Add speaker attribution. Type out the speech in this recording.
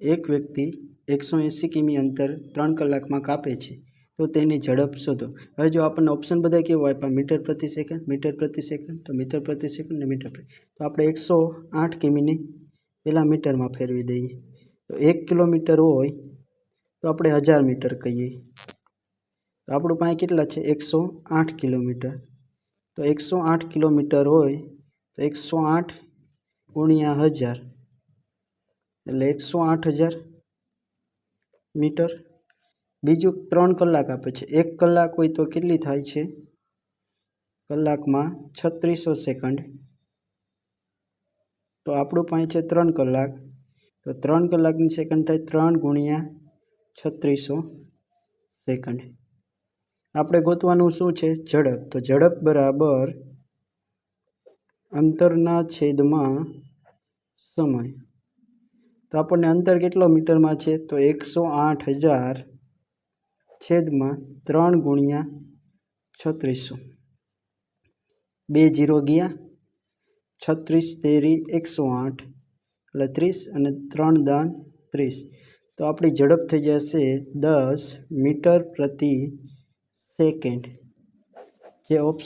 Speaker 1: એક વ્યક્તિ એકસો એંસી કિમી અંતર ત્રણ કલાકમાં કાપે છે, તો તેની ઝડપ શોધો. હવે જો આપણને ઓપ્શન બધા કેવું આપ્યા મીટર પ્રતિ સેકન્ડ મીટર પ્રતિ સેકન્ડ તો મીટર પ્રતિ સેકન્ડ ને મીટર પ્રતિ તો આપણે એકસો આઠ કિમીને પહેલાં મીટરમાં ફેરવી દઈએ. તો એક કિલોમીટર હોય, તો આપણે હજાર મીટર કહીએ. તો આપણું પાસે કેટલા છે? એકસો આઠ કિલોમીટર. તો એકસો આઠ કિલોમીટર હોય, તો એકસો આઠ ગુણ્યા હજાર. એટલે એકસો આઠ હજાર મીટર. બીજું ત્રણ કલાક આપે છે. એક કલાક હોય તો કેટલી થાય છે? કલાકમાં છત્રીસો સેકન્ડ. તો આપણું પાસે છે ત્રણ કલાક. તો ત્રણ કલાકની સેકન્ડ થાય ત્રણ ગુણ્યા છત્રીસો સેકન્ડ. આપણે ગોતવાનું શું છે? ઝડપ. તો ઝડપ બરાબર અંતરના છેદમાં સમય. તો આપણને અંતર કેટલો મીટરમાં છે? તો એકસો આઠ હજાર છેદમાં ત્રણ ગુણ્યા છત્રીસો. બે જીરો ગયા, છત્રીસ તેરી એકસો આઠ, એટલે ત્રીસ અને ત્રણ દાન ત્રીસ. તો આપણી ઝડપ થઈ જશે દસ મીટર પ્રતિ સેકન્ડ. જે ઓપ્શન